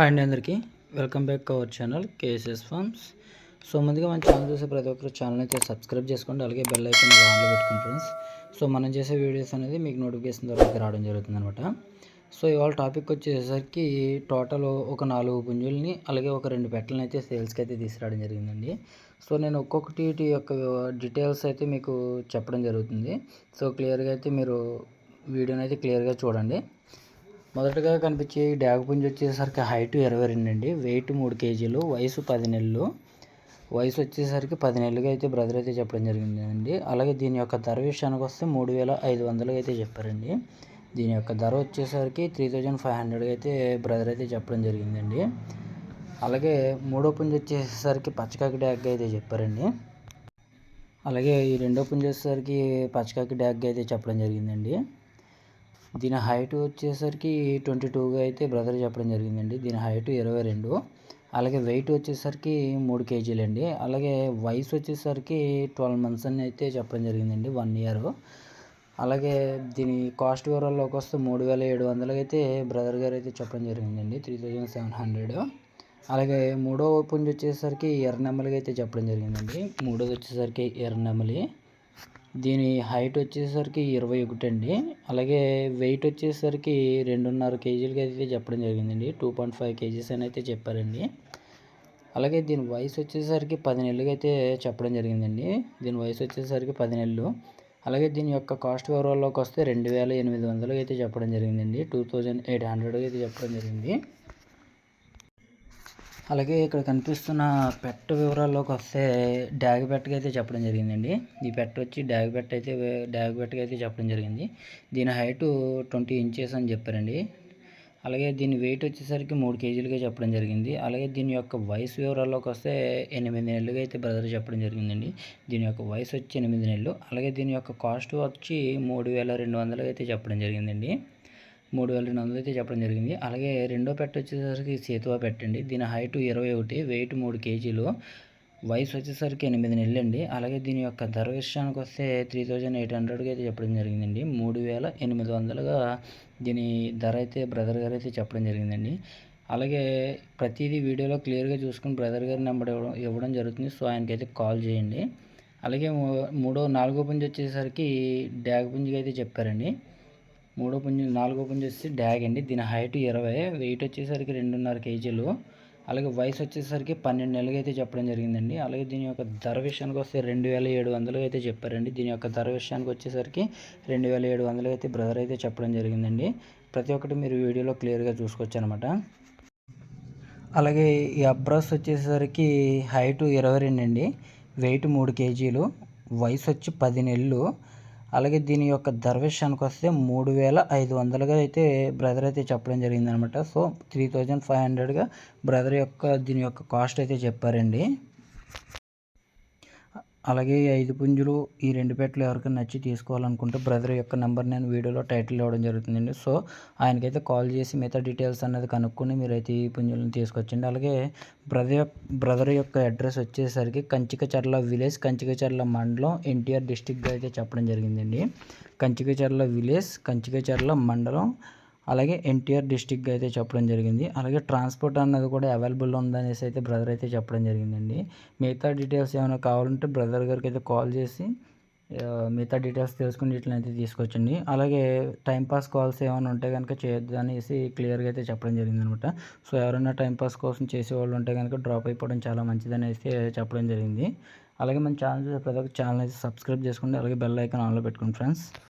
Hi అండి అందరికీ. Welcome back our channel KSS farms so ముందుగా మన ఛానల్ చూసే ప్రతి ఒక్కరు ఛానల్ అయితే సబ్స్క్రైబ్ చేసుకోండి. అలాగే బెల్ ఐకాన్ ఆన్లో పెట్టుకోండి ఫ్రెండ్స్ సో మనం చేసే వీడియోస్ అనేది మీకు నోటిఫికేషన్ ద్వారా రావడం జరుగుతుంది అనమాట సో ఇవాళ టాపిక్ వచ్చేసరికి టోటల్ ఒక నాలుగు పుంజుల్ని అలాగే ఒక రెండు పెట్టలను అయితే సేల్స్కి అయితే తీసుకురావడం జరిగిందండి. సో నేను ఒక్కొక్కటి యొక్క డీటెయిల్స్ అయితే మీకు చెప్పడం జరుగుతుంది. సో క్లియర్గా అయితే మీరు వీడియోని అయితే క్లియర్గా చూడండి. మొదటగా కనిపించే డ్యాగ్ పుంజి వచ్చేసరికి హైట్ ఇరవై రెండు అండి వెయిట్ మూడు కేజీలు వయసు పది నెలలు వయసు వచ్చేసరికి పది నెలలుగా అయితే బ్రదర్ అయితే చెప్పడం జరిగిందండి. అలాగే దీని యొక్క ధర విషయానికి వస్తే మూడు వేల ఐదు వందలుగా అయితే చెప్పారండి. దీని యొక్క ధర వచ్చేసరికి త్రీ థౌజండ్ ఫైవ్ హండ్రెడ్గా అయితే బ్రదర్ అయితే చెప్పడం జరిగిందండి. అలాగే మూడో పుంజి వచ్చేసరికి పచ్చకాకి డ్యాగ్ అయితే చెప్పారండి. అలాగే ఈ రెండో పుంజి వచ్చేసరికి పచ్చకాకి డ్యాగ్ అయితే చెప్పడం జరిగిందండి. దీని హైట్ వచ్చేసరికి ట్వంటీ టూగా అయితే బ్రదర్ చెప్పడం జరిగిందండి. దీని హైట్ ఇరవై రెండు. అలాగే వెయిట్ వచ్చేసరికి మూడు కేజీలు అండి అలాగే వయసు వచ్చేసరికి ట్వెల్వ్ మంత్స్ అని అయితే చెప్పడం జరిగిందండి వన్ ఇయర్. అలాగే దీని కాస్ట్ వివరాల్లోకి వస్తే మూడు వేల ఏడు వందలకి అయితే బ్రదర్ గారు అయితే చెప్పడం జరిగిందండి. Three thousand seven hundred. అలాగే మూడో పుంజు వచ్చేసరికి ఎర్రనెమ్మలిగా అయితే చెప్పడం జరిగిందండి. మూడోది వచ్చేసరికి ఎర్రనెమ్మలి దీని హైట్ వచ్చేసరికి ఇరవై ఒకటి అండి. అలాగే వెయిట్ వచ్చేసరికి రెండున్నర కేజీలకి అయితే చెప్పడం జరిగిందండి. టూ పాయింట్ ఫైవ్ కేజీస్ అని అయితే చెప్పారండి. అలాగే దీని వయసు వచ్చేసరికి పది నెలలుగా అయితే చెప్పడం జరిగిందండి. దీని వయసు వచ్చేసరికి పది నెలలు అలాగే దీని యొక్క కాస్ట్ వివరాల్లోకి వస్తే రెండు వేల ఎనిమిది వందలకి అయితే చెప్పడం జరిగిందండి. టూ థౌజండ్ ఎయిట్ హండ్రెడ్కి అయితే చెప్పడం జరిగింది. అలాగే ఇక్కడ కనిపిస్తున్న పెట్ట వివరాల్లోకి వస్తే డ్యాగ్ పెట్టకి అయితే చెప్పడం జరిగిందండి. ఈ పెట్ట వచ్చి డ్యాగ్ పెట్ట అయితే డ్యాగ్ పెట్టకి అయితే చెప్పడం జరిగింది. దీని హైట్ ట్వంటీ ఇంచెస్ అని చెప్పారండి. అలాగే దీని వెయిట్ వచ్చేసరికి మూడు కేజీలుగా చెప్పడం జరిగింది. అలాగే దీని యొక్క వయసు వివరాల్లోకి వస్తే ఎనిమిది నెలలుగా అయితే బ్రదర్ చెప్పడం జరిగిందండి. దీని యొక్క వయసు వచ్చి ఎనిమిది నెలలు. అలాగే దీని యొక్క కాస్ట్ వచ్చి మూడు వేల రెండు వందలుగా అయితే చెప్పడం జరిగిందండి. మూడు వేల రెండు వందలు అయితే చెప్పడం జరిగింది. అలాగే రెండో పెట్ట వచ్చేసరికి సేతువా పెట్టండి. దీని హైట్ ఇరవై ఒకటి వెయిట్ మూడు కేజీలు. వయసు వచ్చేసరికి ఎనిమిది నెలలు అండి అలాగే దీని యొక్క ధర విషయానికి వస్తే త్రీ థౌజండ్ ఎయిట్ హండ్రెడ్కి అయితే చెప్పడం జరిగిందండి. మూడు వేల ఎనిమిది వందలుగా దీని ధర అయితే బ్రదర్ గారు అయితే చెప్పడం జరిగిందండి. అలాగే ప్రతిదీ వీడియోలో క్లియర్గా చూసుకుని బ్రదర్ గారి నెంబర్ ఇవ్వడం ఇవ్వడం జరుగుతుంది. సో ఆయనకైతే కాల్ చేయండి. అలాగే మూడో నాలుగో పుంజి వచ్చేసరికి డ్యాగ్ పుంజికి అయితే చెప్పారండి. మూడో పుంజు నాలుగో పుంజు వచ్చి డ్యాగ్ అండి. దీని హైట్ ఇరవై వెయిట్ వచ్చేసరికి రెండున్నర కేజీలు. అలాగే వయసు వచ్చేసరికి పన్నెండు నెలలు అయితే చెప్పడం జరిగిందండి. అలాగే దీని యొక్క ధర విషయానికి వస్తే రెండు వేల ఏడు వందలు అయితే చెప్పారండి. దీని యొక్క ధర విషయానికి వచ్చేసరికి రెండు వేల ఏడు వందలు అయితే బ్రదర్ అయితే చెప్పడం జరిగిందండి. ప్రతి ఒక్కటి మీరు వీడియోలో క్లియర్గా చూసుకోవచ్చు అనమాట అలాగే ఈ అబ్రాస్ వచ్చేసరికి హైటు ఇరవై రెండు అండి. వెయిట్ మూడు కేజీలు. వయసు వచ్చి పది నెలలు. అలాగే దీని యొక్క ధర విషయానికి వస్తే మూడు వేల ఐదు వందలుగా అయితే బ్రదర్ అయితే చెప్పడం జరిగింది అనమాట సో త్రీ థౌజండ్ ఫైవ్ హండ్రెడ్గా బ్రదర్ యొక్క దీని యొక్క కాస్ట్ అయితే చెప్పారండి. అలాగే ఈ ఐదు పుంజులు ఈ రెండు పెట్టలు ఎవరికైనా నచ్చి తీసుకోవాలనుకుంటే బ్రదర్ యొక్క నెంబర్ నేను వీడియోలో టైటిల్ ఇవ్వడం జరుగుతుందండి. సో ఆయనకైతే కాల్ చేసి మిగతా డీటెయిల్స్ అనేది కనుక్కొని మీరైతే ఈ పుంజులను తీసుకొచ్చండి. అలాగే బ్రదర్ బ్రదర్ యొక్క అడ్రస్ వచ్చేసరికి కంచికచర్ల విలేజ్ కంచికచర్ల మండలం ఎన్టీఆర్ డిస్టిక్గా అయితే చెప్పడం జరిగిందండి. కంచికచర్ల విలేజ్ కంచికచర్ల మండలం అలాగే ఎన్టీఆర్ డిస్టిక్గా అయితే చెప్పడం జరిగింది. అలాగే ట్రాన్స్పోర్ట్ అన్నది కూడా అవైలబుల్ ఉందనేసి అయితే బ్రదర్ అయితే చెప్పడం జరిగిందండి. మిగతా డీటెయిల్స్ ఏమైనా కావాలంటే బ్రదర్ గారికి అయితే కాల్ చేసి మిగతా డీటెయిల్స్ తెలుసుకుని వీటిని అయితే తీసుకొచ్చండి. అలాగే టైంపాస్ కాల్స్ ఏమైనా ఉంటే కనుక చేయొద్దు అనేసి క్లియర్గా అయితే చెప్పడం జరిగింది అనమాట సో ఎవరైనా టైంపాస్ కోసం చేసేవాళ్ళు ఉంటే కనుక డ్రాప్ అయిపోవడం చాలా మంచిదని అయితే చెప్పడం జరిగింది. అలాగే మన ఛానల్ ప్రతి ఒక్క ఛానల్ అయితే సబ్స్క్రైబ్ చేసుకోండి. అలాగే బెల్ ఐకాన్ ఆన్లో పెట్టుకోండి ఫ్రెండ్స్.